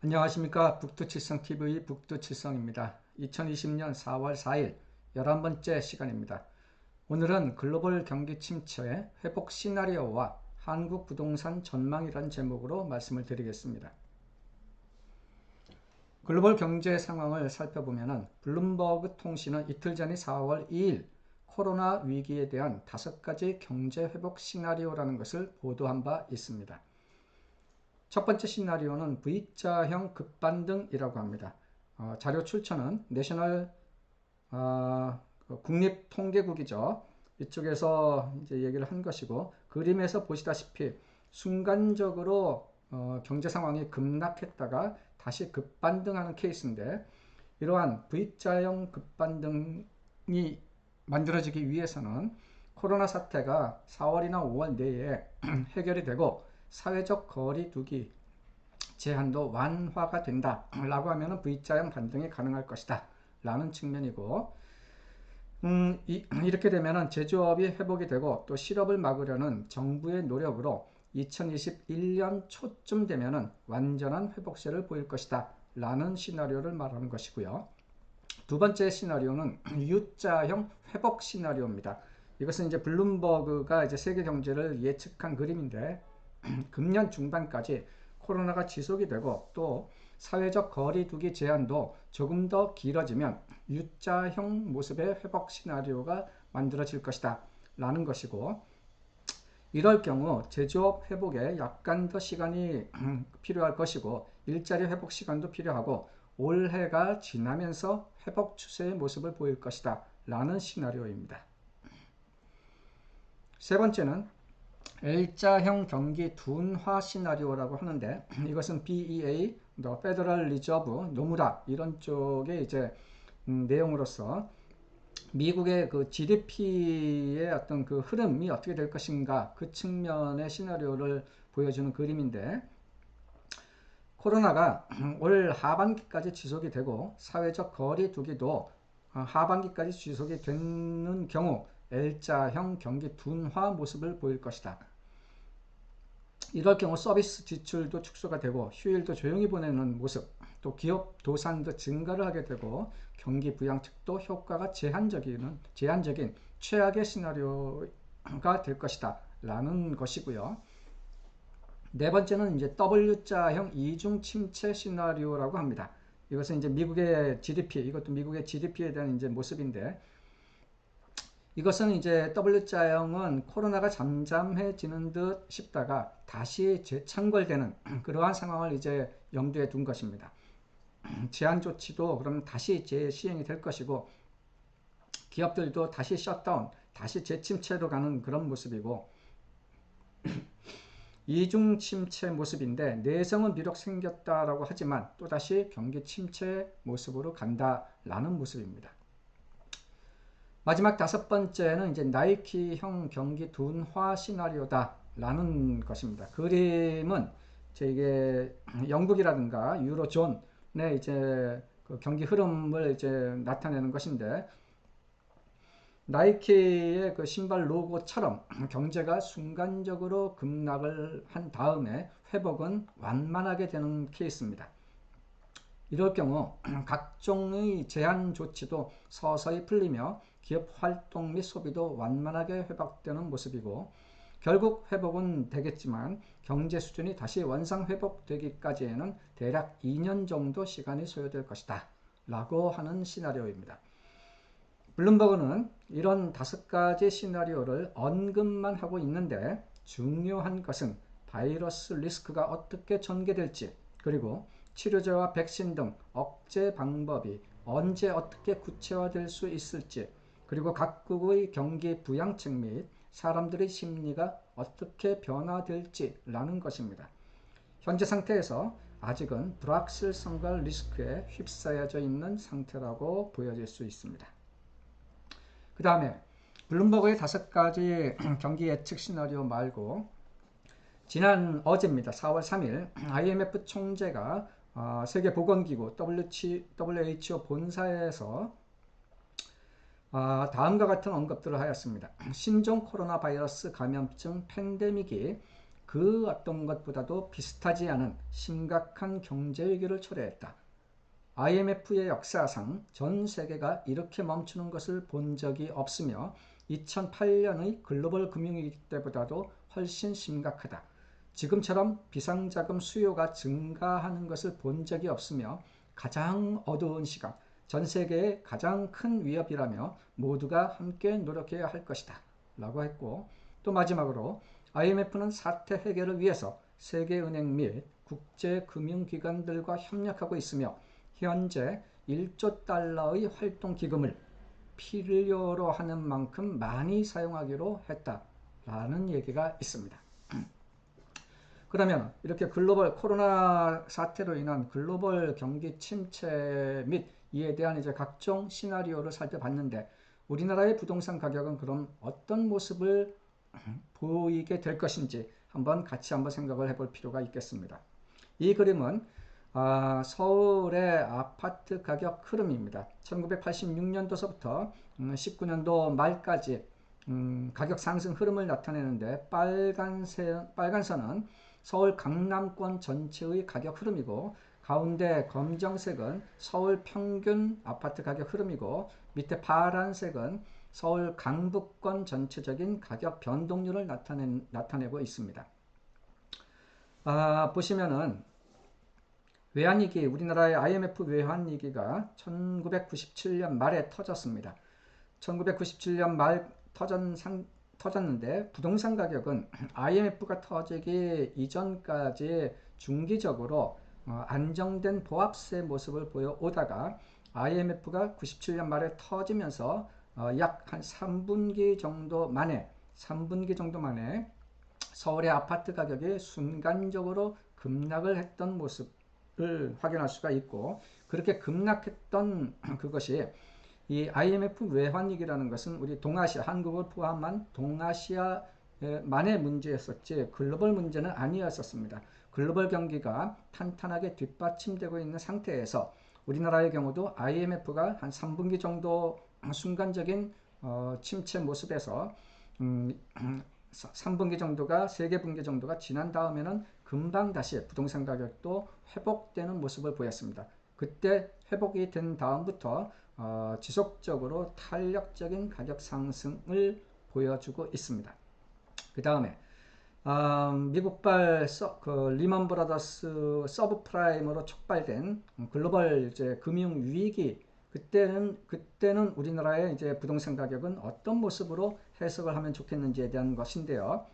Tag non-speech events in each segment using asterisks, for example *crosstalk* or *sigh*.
안녕하십니까 북두칠성TV 북두칠성입니다. 2020년 4월 4일 11번째 시간입니다. 오늘은 글로벌 경기 침체 회복 시나리오와 한국 부동산 전망이란 제목으로 말씀을 드리겠습니다. 글로벌 경제 상황을 살펴보면 블룸버그 통신은 이틀 전인 4월 2일 코로나 위기에 대한 다섯 가지 경제 회복 시나리오라는 것을 보도한 바 있습니다. 첫 번째 시나리오는 V자형 급반등이라고 합니다. 어, 자료 출처는 내셔널 어, 그 국립통계국이죠. 이쪽에서 이제 얘기를 한 것이고 그림에서 보시다시피 순간적으로 어, 경제 상황이 급락했다가 다시 급반등하는 케이스인데 이러한 V자형 급반등이 만들어지기 위해서는 코로나 사태가 4월이나 5월 내에 *clears throat* 해결이 되고 사회적 거리 두기 제한도 완화가 된다 라고 하면 V자형 반등이 가능할 것이다 라는 측면이고 음, 이, 렇게 되면 제조업이 회복이 되고 또 실업을 막으려는 정부의 노력으로 2021년 초쯤 되면 완전한 회복세를 보일 것이다 라는 시나리오를 말하는 것이고요. 두 번째 시나리오는 U자형 회복 시나리오입니다. 이것은 이제 블룸버그가 이제 세계 경제를 예측한 그림인데 *clears throat* 금년 중반까지 코로나가 지속이 되고 또 사회적 거리두기 제한도 조금 더 길어지면 U자형 모습의 회복 시나리오가 만들어질 것이다 라는 것이고 이럴 경우 제조업 회복에 약간 더 시간이 *clears throat* 필요할 것이고 일자리 회복 시간도 필요하고 올해가 지나면서 회복 추세의 모습을 보일 것이다 라는 시나리오입니다. 세 번째는 L자형 경기 둔화 시나리오라고 하는데 *clears throat* 이것은 BEA, 더 페더럴 리저브, 노무라 이런 쪽의 이제 음, 내용으로서 미국의 그 GDP의 어떤 그 흐름이 어떻게 될 것인가 그 측면의 시나리오를 보여주는 그림인데 코로나가 *clears throat* 올 하반기까지 지속이 되고 사회적 거리 두기도 어, 하반기까지 지속이 되는 경우 L자형 경기 둔화 모습을 보일 것이다. 이럴 경우 서비스 지출도 축소가 되고 휴일도 조용히 보내는 모습 또 기업 도산도 증가를 하게 되고 경기 부양책도 효과가 제한적인 제한적인 최악의 시나리오가 될 것이다 라는 것이고요. 네 번째는 이제 W자형 이중 침체 시나리오라고 합니다. 이것은 이제 미국의 GDP, 이것도 미국의 GDP에 대한 이제 모습인데 이것은 이제 W자형은 코로나가 잠잠해지는 듯 싶다가 다시 재창궐되는 *clears throat* 그러한 상황을 이제 염두에 둔 것입니다. *clears throat* 제한 조치도 그럼 다시 재시행이 될 것이고 기업들도 다시 셧다운, 다시 재침체로 가는 그런 모습이고 *clears throat* 이중 침체 모습인데 내성은 비록 생겼다라고 하지만 또다시 경기 침체 모습으로 간다라는 모습입니다. 마지막 다섯 번째는 이제 나이키형 경기 둔화 시나리오다 라는 것입니다. 그림은 이게 영국이라든가 유로존의 이제 그 경기 흐름을 이제 나타내는 것인데 나이키의 그 신발 로고처럼 경제가 순간적으로 급락을 한 다음에 회복은 완만하게 되는 케이스입니다. 이럴 경우 *clears throat* 각종의 제한 조치도 서서히 풀리며 기업 활동 및 소비도 완만하게 회복되는 모습이고 결국 회복은 되겠지만 경제 수준이 다시 원상 회복되기까지에는 대략 2년 정도 시간이 소요될 것이다. 라고 하는 시나리오입니다. 블룸버그는 이런 다섯 가지 시나리오를 언급만 하고 있는데 중요한 것은 바이러스 리스크가 어떻게 전개될지 그리고 치료제와 백신 등 억제 방법이 언제 어떻게 구체화될 수 있을지 그리고 각국의 경기 부양책 및 사람들의 심리가 어떻게 변화될지라는 것입니다. 현재 상태에서 아직은 불확실성과 리스크에 휩싸여져 있는 상태라고 보여질 수 있습니다. 그 다음에 블룸버그의 다섯 가지 *clears throat* 경기 예측 시나리오 말고 지난 어제입니다. 4월 3일 IMF 총재가 어, 세계보건기구 WHO 본사에서 어, 다음과 같은 언급들을 하였습니다. 신종 코로나 바이러스 감염증 팬데믹이 그 어떤 것보다도 비슷하지 않은 심각한 경제 위기를 초래했다. IMF의 역사상 전 세계가 이렇게 멈추는 것을 본 적이 없으며 2008년의 글로벌 금융위기 때보다도 훨씬 심각하다. 지금처럼 비상자금 수요가 증가하는 것을 본 적이 없으며 가장 어두운 시간, 전 세계의 가장 큰 위협이라며 모두가 함께 노력해야 할 것이다. 라고 했고 또 마지막으로 IMF는 사태 해결을 위해서 세계은행 및 국제금융기관들과 협력하고 있으며 현재 1조 달러의 활동 기금을 필요로 하는 만큼 많이 사용하기로 했다라는 얘기가 있습니다. *clears throat* 그러면 이렇게 글로벌 코로나 사태로 인한 글로벌 경기 침체 및 이에 대한 이제 각종 시나리오를 살펴봤는데 우리나라의 부동산 가격은 그럼 어떤 모습을 *clears throat* 보이게 될 것인지 한번 같이 한번 생각을 해볼 필요가 있겠습니다. 이 그림은 아, 서울의 아파트 가격 흐름입니다. 1986년도서부터 19년도 음, 말까지 음, 가격 상승 흐름을 나타내는데 빨간색, 빨간선은 서울 강남권 전체의 가격 흐름이고 가운데 검정색은 서울 평균 아파트 가격 흐름이고 밑에 파란색은 서울 강북권 전체적인 가격 변동률을 나타내, 나타내고 있습니다. 아, 보시면은 외환위기, 우리나라의 IMF 외환위기가 1997년 말에 터졌습니다. 1997년 말 터전 상, 터졌는데 부동산 가격은 *clears throat* IMF가 터지기 이전까지 중기적으로 어, 안정된 보합세 모습을 보여오다가 IMF가 97년 말에 터지면서 어, 약한 3분기 정도 만에 3분기 정도 만에 서울의 아파트 가격이 순간적으로 급락을 했던 모습을 확인할 수가 있고 그렇게 급락했던 *clears throat* 그것이 이 IMF 외환위기라는 것은 우리 동아시아, 한국을 포함한 동아시아만의 문제였었지 글로벌 문제는 아니었었습니다. 글로벌 경기가 탄탄하게 뒷받침되고 있는 상태에서 우리나라의 경우도 IMF가 한 3분기 정도 순간적인 어, 침체 모습에서 음, *clears throat* 3분기 정도가 세계 분기 정도가 지난 다음에는 금방 다시 부동산 가격도 회복되는 모습을 보였습니다. 그때 회복이 된 다음부터 어, 지속적으로 탄력적인 가격 상승을 보여주고 있습니다. 그 다음에 어, 미국발 서, 그 리먼 브라더스 서브프라임으로 촉발된 글로벌 이제 금융 위기 그때는 그때는 우리나라의 이제 부동산 가격은 어떤 모습으로 해석을 하면 좋겠는지에 대한 것인데요.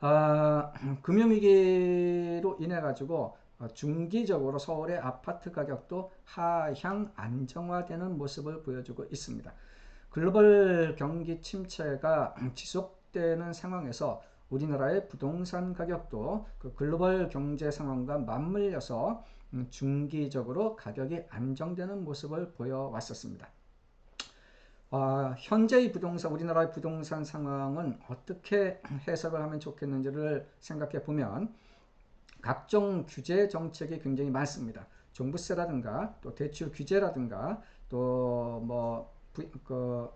아, *clears throat* 금융위기로 인해 가지고 어, 중기적으로 서울의 아파트 가격도 하향 안정화되는 모습을 보여주고 있습니다. 글로벌 경기 침체가 *clears throat* 지속되는 상황에서 우리나라의 부동산 가격도 그 글로벌 경제 상황과 맞물려서 음, 중기적으로 가격이 안정되는 모습을 보여왔었습니다. 어, 현재의 부동산, 우리나라의 부동산 상황은 어떻게 해석을 하면 좋겠는지를 생각해 보면 각종 규제 정책이 굉장히 많습니다. 종부세라든가 또 대출 규제라든가 또뭐 그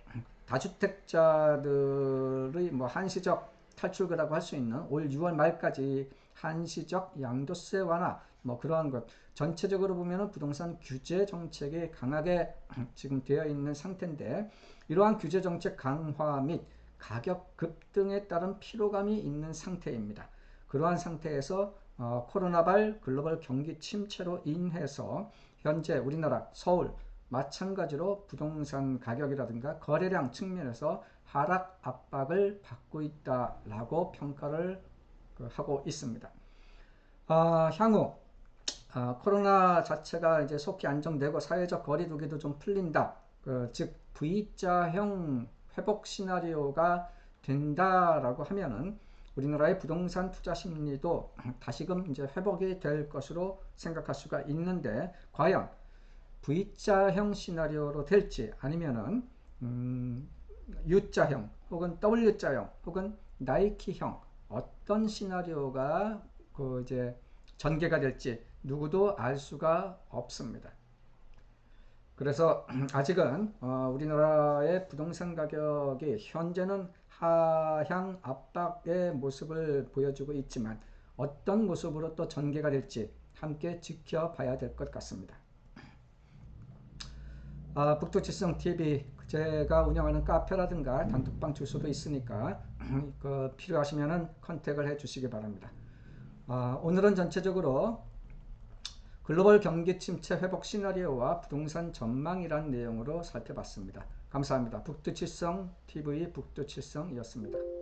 다주택자들의 뭐 한시적 탈출거라고 할 수 있는 올 6월 말까지 한시적 양도세 완화 뭐 그러한 것 전체적으로 보면 부동산 규제 정책이 강하게 *clears throat* 지금 되어 있는 상태인데 이러한 규제 정책 강화 및 가격 급등에 따른 피로감이 있는 상태입니다. 그러한 상태에서 어, 코로나발 글로벌 경기 침체로 인해서 현재 우리나라 서울 마찬가지로 부동산 가격이라든가 거래량 측면에서 하락 압박을 받고 있다라고 평가를 그 하고 있습니다. 어, 향후 어, 코로나 자체가 이제 속히 안정되고 사회적 거리두기도 좀 풀린다. 그, 즉 V자형 회복 시나리오가 된다라고 하면은 우리나라의 부동산 투자 심리도 *clears throat* 다시금 이제 회복이 될 것으로 생각할 수가 있는데 과연 V자형 시나리오로 될지 아니면은 음, U자형 혹은 W자형 혹은 나이키형 어떤 시나리오가 그 이제 전개가 될지 누구도 알 수가 없습니다. 그래서 *clears throat* 아직은 어, 우리나라의 부동산 가격이 현재는 하향 압박의 모습을 보여주고 있지만 어떤 모습으로 또 전개가 될지 함께 지켜봐야 될 것 같습니다. *clears throat* 아, 북두칠성 TV 제가 운영하는 카페라든가 단톡방 주소도 있으니까 *clears throat* 그 필요하시면은 컨택을 해 주시기 바랍니다. 아, 오늘은 전체적으로 글로벌 경기 침체 회복 시나리오와 부동산 전망이란 내용으로 살펴봤습니다. 감사합니다. 북두칠성 TV 북두칠성이었습니다.